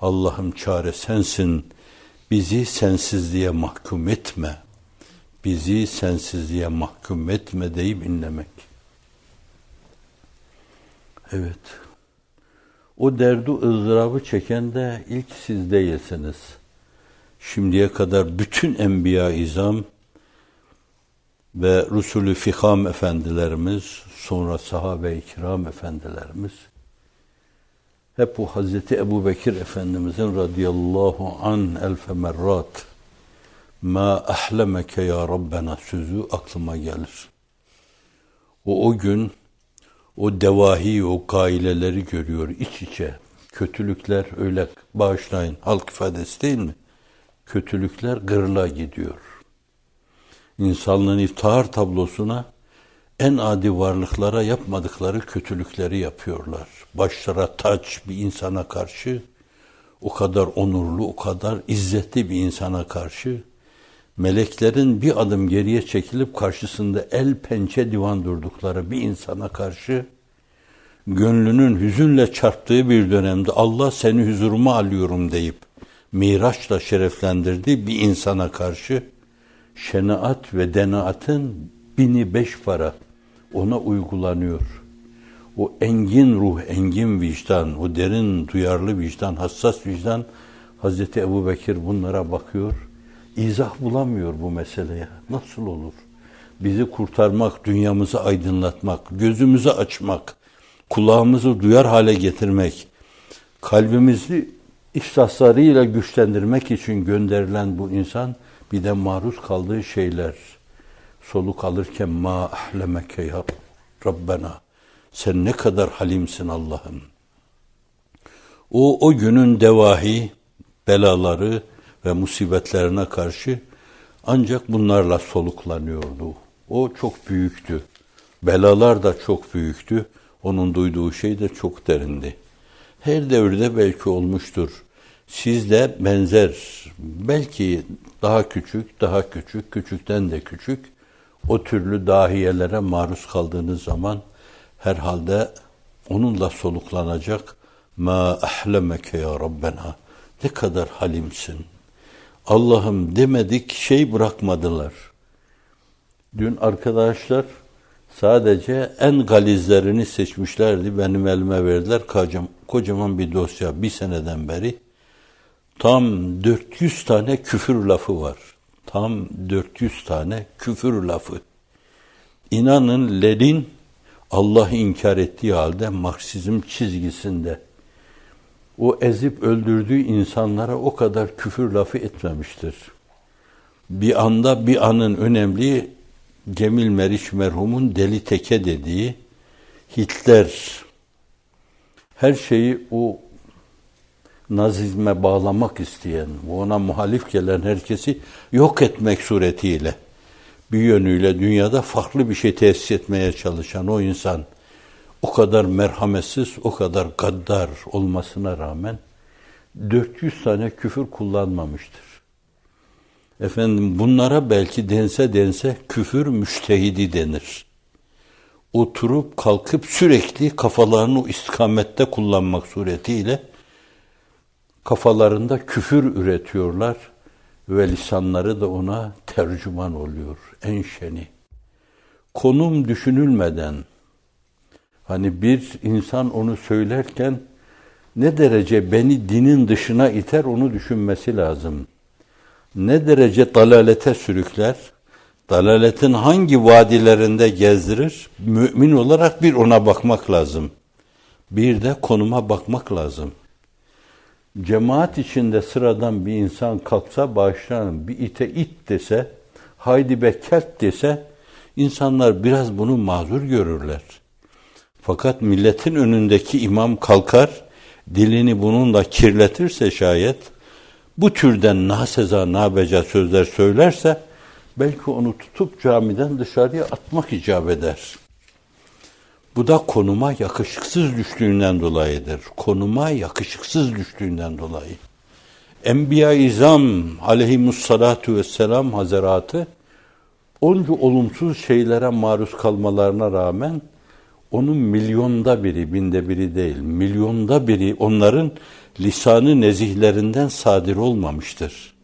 Allah'ım çare sensin. Bizi sensizliğe mahkum etme. Bizi sensizliğe mahkum etme deyip inlemek. Evet. O derdu ızdırabı çeken de ilk siz değilsiniz. Şimdiye kadar bütün enbiya izam ve Resulü Fikam efendilerimiz, sonra sahabe-i kiram efendilerimiz hep bu Hazreti Ebu Bekir Efendimizin radıyallahu an elfe merrat ma ahlemeke ya Rabbena sözü aklıma gelir. O o gün o devahi, o gaileleri görüyor iç içe. Kötülükler öyle bağışlayın halk ifadesi değil mi? Kötülükler gırla gidiyor. İnsanlığın iftihar tablosuna en adi varlıklara yapmadıkları kötülükleri yapıyorlar. Başlara taç bir insana karşı, o kadar onurlu, o kadar izzetli bir insana karşı, meleklerin bir adım geriye çekilip karşısında el pençe divan durdukları bir insana karşı, gönlünün hüzünle çarptığı bir dönemde Allah seni huzuruma alıyorum deyip, miraçla şereflendirdiği bir insana karşı, şenaat ve denaatın bini beş para ona uygulanıyor. O engin ruh, engin vicdan, o derin duyarlı vicdan, hassas vicdan Hazreti Ebu Bekir bunlara bakıyor. İzah bulamıyor bu meseleye. Nasıl olur? Bizi kurtarmak, dünyamızı aydınlatmak, gözümüzü açmak, kulağımızı duyar hale getirmek, kalbimizi ihsaslarıyla güçlendirmek için gönderilen bu insan bir de maruz kaldığı şeyler soluk alırken ma ahlemeke ya Rabbena sen ne kadar halimsin Allah'ım. O o günün devahi belaları ve musibetlerine karşı ancak bunlarla soluklanıyordu. O çok büyüktü. Belalar da çok büyüktü. Onun duyduğu şey de çok derindi. Her devirde belki olmuştur. Sizde benzer, belki daha küçük, daha küçük, küçükten de küçük o türlü dahiyelere maruz kaldığınız zaman herhalde onunla soluklanacak ma ahlemeke ya Rabbena ne kadar halimsin. Allah'ım demedik şey bırakmadılar. Dün arkadaşlar sadece en galizlerini seçmişlerdi. Benim elime verdiler. Kocaman bir dosya bir seneden beri. Tam 400 tane küfür lafı var. Tam 400 tane küfür lafı. İnanın Lenin Allah inkar ettiği halde Marksizm çizgisinde o ezip öldürdüğü insanlara o kadar küfür lafı etmemiştir. Bir anda bir anın önemli Cemil Meriç merhumun deli teke dediği Hitler her şeyi o nazizme bağlamak isteyen, ona muhalif gelen herkesi yok etmek suretiyle bir yönüyle dünyada farklı bir şey tesis etmeye çalışan o insan o kadar merhametsiz, o kadar gaddar olmasına rağmen 400 tane küfür kullanmamıştır. Efendim bunlara belki dense dense küfür müştehidi denir. Oturup kalkıp sürekli kafalarını istikamette kullanmak suretiyle kafalarında küfür üretiyorlar ve lisanları da ona tercüman oluyor. En şeni. Konum düşünülmeden hani bir insan onu söylerken ne derece beni dinin dışına iter onu düşünmesi lazım. Ne derece dalalete sürükler, dalaletin hangi vadilerinde gezdirir, mümin olarak bir ona bakmak lazım. Bir de konuma bakmak lazım cemaat içinde sıradan bir insan kalksa bağışlanın bir ite it dese, haydi be kelt dese, insanlar biraz bunu mazur görürler. Fakat milletin önündeki imam kalkar, dilini bununla kirletirse şayet, bu türden naseza nabeca sözler söylerse, belki onu tutup camiden dışarıya atmak icap eder.'' Bu da konuma yakışıksız düştüğünden dolayıdır. Konuma yakışıksız düştüğünden dolayı. Enbiya-i İzam aleyhimussalatu vesselam hazaratı onca olumsuz şeylere maruz kalmalarına rağmen onun milyonda biri, binde biri değil, milyonda biri onların lisanı nezihlerinden sadir olmamıştır.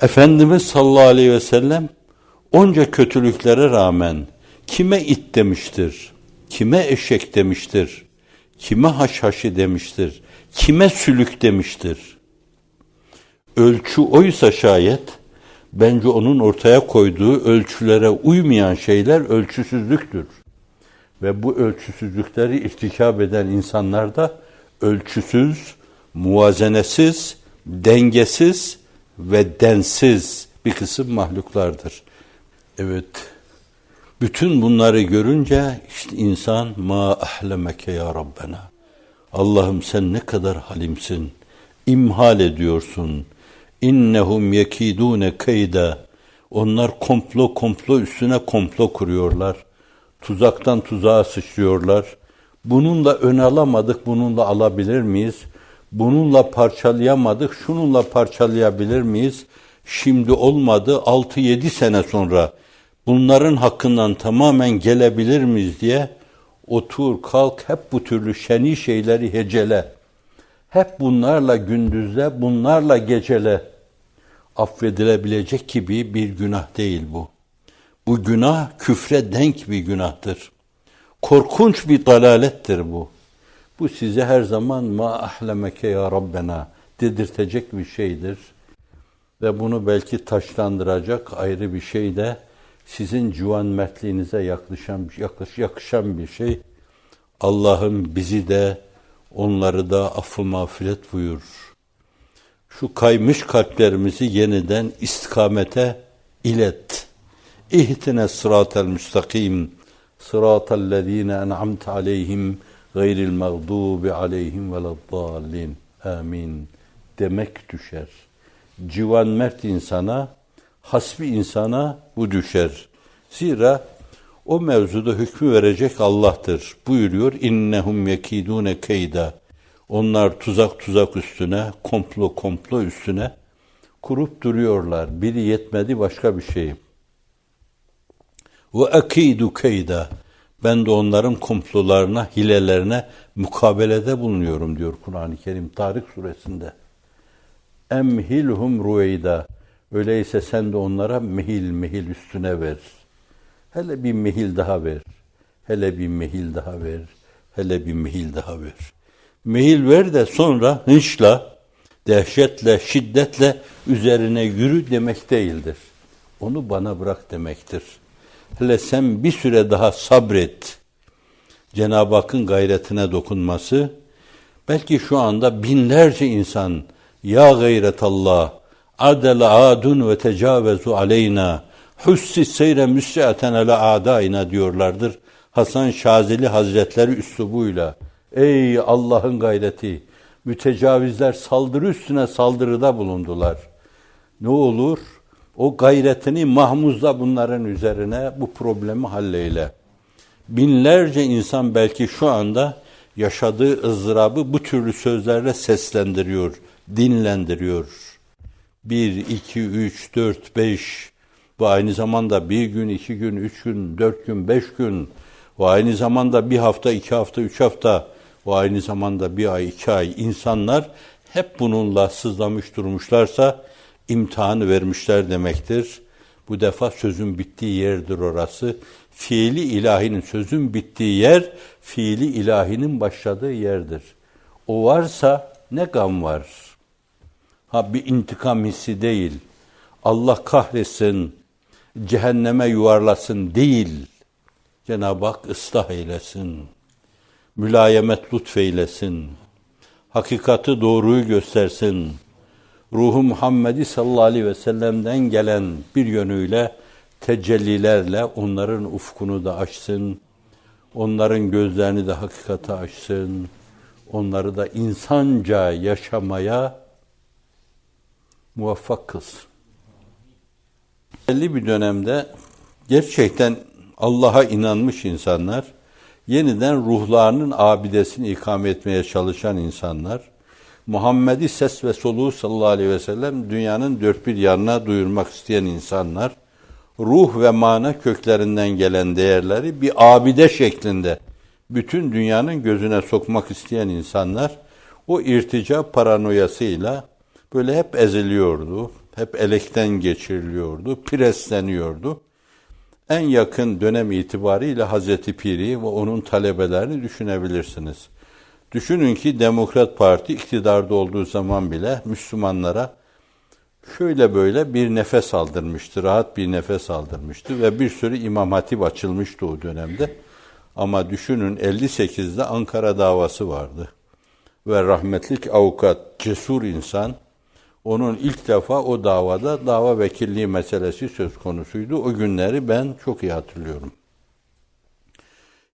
Efendimiz sallallahu aleyhi ve sellem onca kötülüklere rağmen kime it demiştir, kime eşek demiştir, kime haşhaşi demiştir, kime sülük demiştir. Ölçü oysa şayet, bence onun ortaya koyduğu ölçülere uymayan şeyler ölçüsüzlüktür. Ve bu ölçüsüzlükleri irtikap eden insanlar da ölçüsüz, muvazenesiz, dengesiz ve densiz bir kısım mahluklardır. Evet, bütün bunları görünce işte insan ma ahlemeke ya Rabbena. Allah'ım sen ne kadar halimsin. İmhal ediyorsun. İnnehum yekidune keyda. Onlar komplo komplo üstüne komplo kuruyorlar. Tuzaktan tuzağa sıçrıyorlar. Bununla ön alamadık, bununla alabilir miyiz? Bununla parçalayamadık, şununla parçalayabilir miyiz? Şimdi olmadı, 6-7 sene sonra bunların hakkından tamamen gelebilir miyiz diye otur, kalk, hep bu türlü şeni şeyleri hecele. Hep bunlarla gündüzle, bunlarla gecele. Affedilebilecek gibi bir günah değil bu. Bu günah küfre denk bir günahtır. Korkunç bir dalalettir bu. Bu size her zaman ma ahlemeke ya Rabbena dedirtecek bir şeydir. Ve bunu belki taşlandıracak ayrı bir şey de sizin civan mertliğinize yaklaşan, yakış, yakışan bir şey. Allah'ım bizi de onları da affı mağfiret buyur. Şu kaymış kalplerimizi yeniden istikamete ilet. İhtine sıratel müstakim. Sıratel lezine en'amte aleyhim gayril mağdubi aleyhim veleddallin. Amin. Demek düşer. Civan mert insana, hasbi insana bu düşer. Zira o mevzuda hükmü verecek Allah'tır. Buyuruyor innehum yekidune keyda. Onlar tuzak tuzak üstüne, komplo komplo üstüne kurup duruyorlar. Biri yetmedi başka bir şey. Ve akidu keyda. Ben de onların komplolarına, hilelerine mukabelede bulunuyorum diyor Kur'an-ı Kerim Tarık suresinde. Emhilhum ruveyda. Öyleyse sen de onlara mehil mehil üstüne ver. Hele bir mehil daha ver. Hele bir mehil daha ver. Hele bir mehil daha ver. Mehil ver de sonra hınçla, dehşetle, şiddetle üzerine yürü demek değildir. Onu bana bırak demektir. Hele sen bir süre daha sabret. Cenab-ı Hakk'ın gayretine dokunması, belki şu anda binlerce insan, ya gayretallah, adel adun ve tecavezu aleyna, hussi seyre müsriaten ala adaina diyorlardır. Hasan Şazeli Hazretleri üslubuyla. Ey Allah'ın gayreti! Mütecavizler saldırı üstüne saldırıda bulundular. Ne olur? O gayretini mahmuzla bunların üzerine bu problemi halleyle. Binlerce insan belki şu anda yaşadığı ızdırabı bu türlü sözlerle seslendiriyor, dinlendiriyor. Bir, iki, üç, dört, beş, bu aynı zamanda bir gün, iki gün, üç gün, dört gün, beş gün, bu aynı zamanda bir hafta, iki hafta, üç hafta, bu aynı zamanda bir ay, iki ay insanlar hep bununla sızlamış durmuşlarsa imtihanı vermişler demektir. Bu defa sözün bittiği yerdir orası. Fiili ilahinin sözün bittiği yer, fiili ilahinin başladığı yerdir. O varsa ne gam var? Ha bir intikam hissi değil. Allah kahretsin, cehenneme yuvarlasın değil. Cenab-ı Hak ıslah eylesin. Mülayemet lütfeylesin. Hakikati doğruyu göstersin. Ruhu Muhammedi sallallahu aleyhi ve sellem'den gelen bir yönüyle tecellilerle onların ufkunu da açsın. Onların gözlerini de hakikate açsın. Onları da insanca yaşamaya muvaffak kılsın. Belli bir dönemde gerçekten Allah'a inanmış insanlar, yeniden ruhlarının abidesini ikame etmeye çalışan insanlar, Muhammed'i ses ve soluğu sallallahu aleyhi ve sellem dünyanın dört bir yanına duyurmak isteyen insanlar, ruh ve mana köklerinden gelen değerleri bir abide şeklinde bütün dünyanın gözüne sokmak isteyen insanlar, O irtica paranoyasıyla böyle hep eziliyordu, hep elekten geçiriliyordu, presleniyordu. En yakın dönem itibariyle Hazreti Piri ve onun talebelerini düşünebilirsiniz. Düşünün ki Demokrat Parti iktidarda olduğu zaman bile Müslümanlara şöyle böyle bir nefes aldırmıştı, rahat bir nefes aldırmıştı ve bir sürü imam hatip açılmıştı o dönemde. Ama düşünün 58'de Ankara davası vardı. Ve rahmetlik avukat, cesur insan, onun ilk defa o davada dava vekilliği meselesi söz konusuydu. O günleri ben çok iyi hatırlıyorum.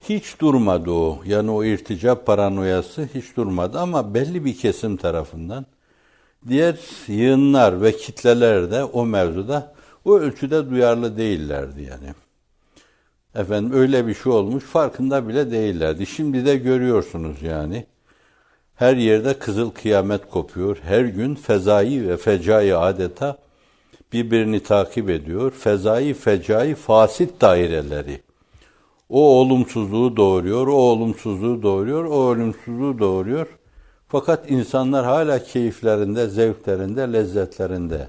Hiç durmadı o. Yani o irtica paranoyası hiç durmadı ama belli bir kesim tarafından diğer yığınlar ve kitleler de o mevzuda o ölçüde duyarlı değillerdi yani. Efendim öyle bir şey olmuş farkında bile değillerdi. Şimdi de görüyorsunuz yani. Her yerde kızıl kıyamet kopuyor. Her gün fezai ve fecai adeta birbirini takip ediyor. Fezai fecai fasit daireleri. O olumsuzluğu doğuruyor, o olumsuzluğu doğuruyor, o olumsuzluğu doğuruyor. Fakat insanlar hala keyiflerinde, zevklerinde, lezzetlerinde.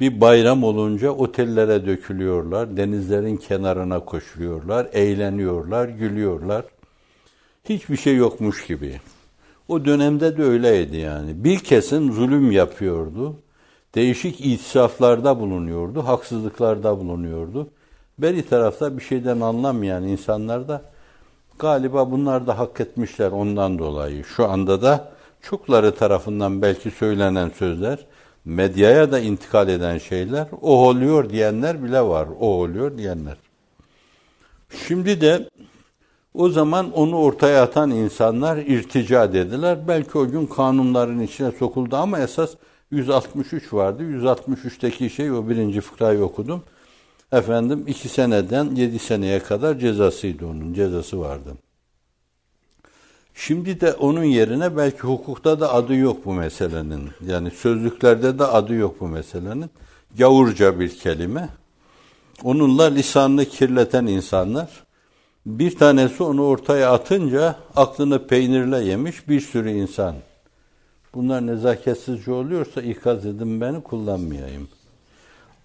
Bir bayram olunca otellere dökülüyorlar, denizlerin kenarına koşuyorlar, eğleniyorlar, gülüyorlar. Hiçbir şey yokmuş gibi. O dönemde de öyleydi yani. Bir kesim zulüm yapıyordu. Değişik itisaflarda bulunuyordu, haksızlıklarda bulunuyordu. Beri tarafta bir şeyden anlamayan insanlar da galiba bunlar da hak etmişler ondan dolayı. Şu anda da çokları tarafından belki söylenen sözler, medyaya da intikal eden şeyler, o oluyor diyenler bile var, o oluyor diyenler. Şimdi de o zaman onu ortaya atan insanlar irtica dediler. Belki o gün kanunların içine sokuldu ama esas 163 vardı. 163'teki şey o birinci fıkrayı okudum. Efendim iki seneden yedi seneye kadar cezasıydı onun, cezası vardı. Şimdi de onun yerine belki hukukta da adı yok bu meselenin. Yani sözlüklerde de adı yok bu meselenin. Gavurca bir kelime. Onunla lisanını kirleten insanlar. Bir tanesi onu ortaya atınca aklını peynirle yemiş bir sürü insan. Bunlar nezaketsizce oluyorsa ikaz edin beni kullanmayayım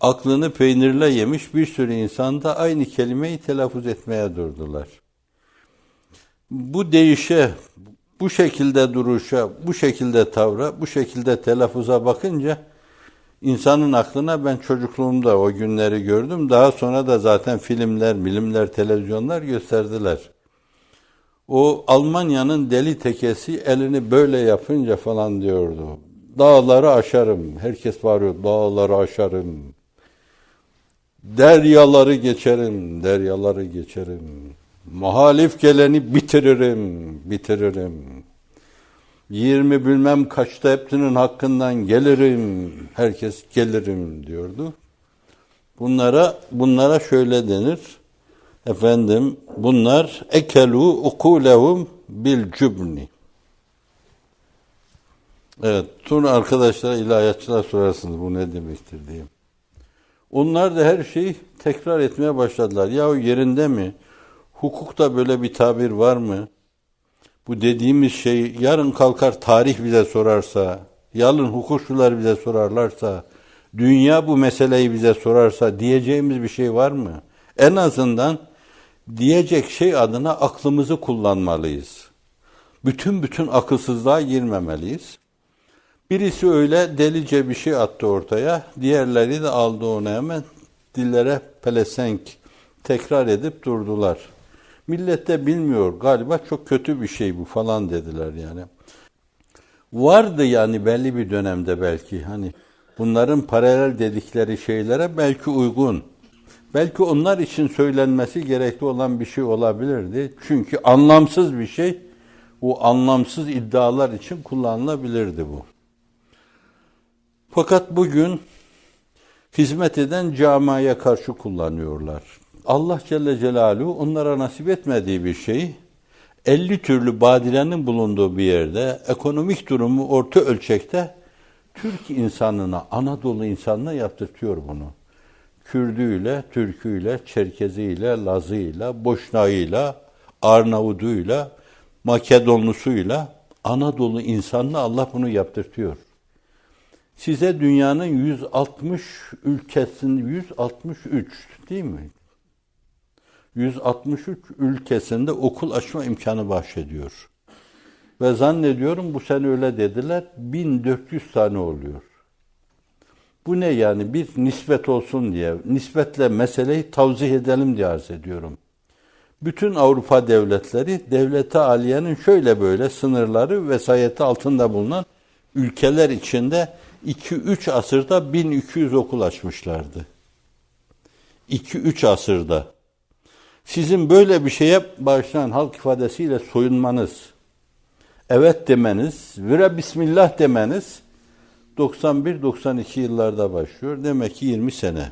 aklını peynirle yemiş bir sürü insan da aynı kelimeyi telaffuz etmeye durdular. Bu değişe, bu şekilde duruşa, bu şekilde tavra, bu şekilde telaffuza bakınca insanın aklına ben çocukluğumda o günleri gördüm. Daha sonra da zaten filmler, bilimler, televizyonlar gösterdiler. O Almanya'nın deli tekesi elini böyle yapınca falan diyordu. Dağları aşarım. Herkes bağırıyor. Dağları aşarım. Deryaları geçerim, deryaları geçerim. Muhalif geleni bitiririm, bitiririm. Yirmi bilmem kaçta hepsinin hakkından gelirim, herkes gelirim diyordu. Bunlara bunlara şöyle denir. Efendim bunlar ekelu ukulehum bil cübni. Evet, tüm arkadaşlar ilahiyatçılar sorarsınız bu ne demektir diye. Onlar da her şeyi tekrar etmeye başladılar. Ya yerinde mi? Hukukta böyle bir tabir var mı? Bu dediğimiz şey yarın kalkar tarih bize sorarsa, yarın hukukçular bize sorarlarsa, dünya bu meseleyi bize sorarsa diyeceğimiz bir şey var mı? En azından diyecek şey adına aklımızı kullanmalıyız. Bütün bütün akılsızlığa girmemeliyiz. Birisi öyle delice bir şey attı ortaya. Diğerleri de aldı onu hemen dillere pelesenk tekrar edip durdular. Millet de bilmiyor galiba çok kötü bir şey bu falan dediler yani. Vardı yani belli bir dönemde belki hani bunların paralel dedikleri şeylere belki uygun. Belki onlar için söylenmesi gerekli olan bir şey olabilirdi. Çünkü anlamsız bir şey bu anlamsız iddialar için kullanılabilirdi bu. Fakat bugün hizmet eden camiye karşı kullanıyorlar. Allah Celle Celaluhu onlara nasip etmediği bir şeyi 50 türlü badirenin bulunduğu bir yerde ekonomik durumu orta ölçekte Türk insanına, Anadolu insanına yaptırtıyor bunu. Kürdüyle, Türküyle, Çerkeziyle, Lazıyla, Boşnağıyla, Arnavuduyla, Makedonlusuyla Anadolu insanına Allah bunu yaptırtıyor. Size dünyanın 160 ülkesinde 163 değil mi? 163 ülkesinde okul açma imkanı bahşediyor. Ve zannediyorum bu sene öyle dediler 1400 tane oluyor. Bu ne yani bir nispet olsun diye, nispetle meseleyi tavzih edelim diye arz ediyorum. Bütün Avrupa devletleri devlete aliyenin şöyle böyle sınırları vesayeti altında bulunan ülkeler içinde 2-3 asırda 1200 okul açmışlardı. 2-3 asırda. Sizin böyle bir şeye başlayan halk ifadesiyle soyunmanız, evet demeniz, vire bismillah demeniz 91-92 yıllarda başlıyor. Demek ki 20 sene.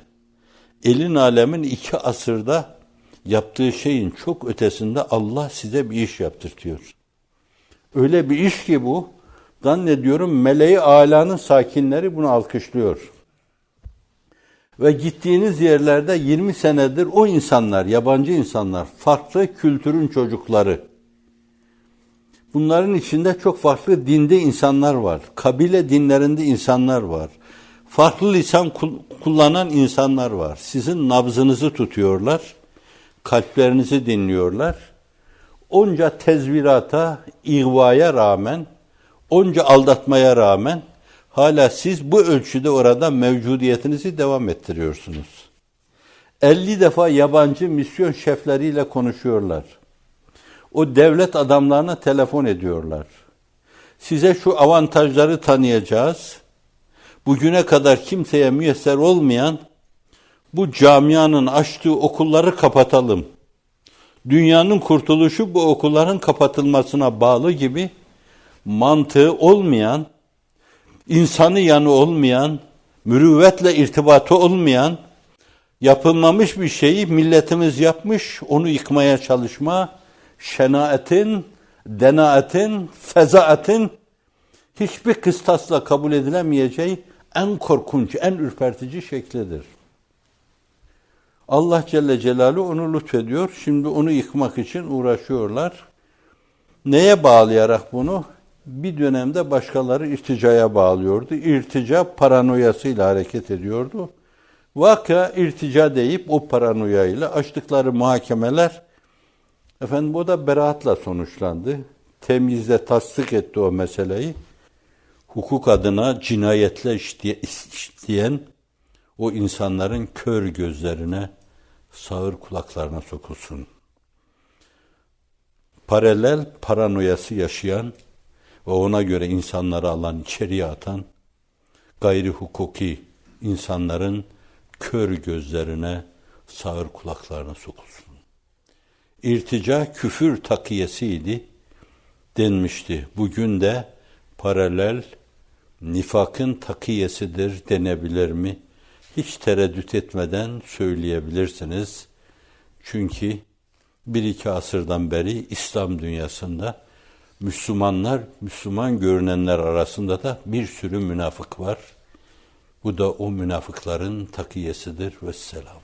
Elin alemin iki asırda yaptığı şeyin çok ötesinde Allah size bir iş yaptırtıyor. Öyle bir iş ki bu, zannediyorum meleği alanın sakinleri bunu alkışlıyor. Ve gittiğiniz yerlerde 20 senedir o insanlar, yabancı insanlar, farklı kültürün çocukları. Bunların içinde çok farklı dinde insanlar var. Kabile dinlerinde insanlar var. Farklı lisan kullanan insanlar var. Sizin nabzınızı tutuyorlar. Kalplerinizi dinliyorlar. Onca tezvirata, ihvaya rağmen, onca aldatmaya rağmen hala siz bu ölçüde orada mevcudiyetinizi devam ettiriyorsunuz. 50 defa yabancı misyon şefleriyle konuşuyorlar. O devlet adamlarına telefon ediyorlar. Size şu avantajları tanıyacağız. Bugüne kadar kimseye müyesser olmayan bu camianın açtığı okulları kapatalım. Dünyanın kurtuluşu bu okulların kapatılmasına bağlı gibi mantığı olmayan, insanı yanı olmayan, mürüvvetle irtibatı olmayan, yapılmamış bir şeyi milletimiz yapmış, onu yıkmaya çalışma, şenaetin, denaatin, fezaatin hiçbir kıstasla kabul edilemeyeceği en korkunç, en ürpertici şeklidir. Allah Celle Celaluhu onu lütfediyor. Şimdi onu yıkmak için uğraşıyorlar. Neye bağlayarak bunu? Bir dönemde başkaları irticaya bağlıyordu. İrtica paranoyasıyla hareket ediyordu. Vaka irtica deyip o paranoyayla açtıkları muhakemeler efendim o da beraatla sonuçlandı. Temyizle tasdik etti o meseleyi. Hukuk adına cinayetle işleyen o insanların kör gözlerine, sağır kulaklarına sokulsun. Paralel paranoyası yaşayan ve ona göre insanları alan, içeriye atan, gayri hukuki insanların kör gözlerine, sağır kulaklarına sokulsun. İrtica küfür takiyesiydi denmişti. Bugün de paralel nifakın takiyesidir denebilir mi? Hiç tereddüt etmeden söyleyebilirsiniz. Çünkü bir iki asırdan beri İslam dünyasında Müslümanlar, Müslüman görünenler arasında da bir sürü münafık var. Bu da o münafıkların takiyesidir ve selam.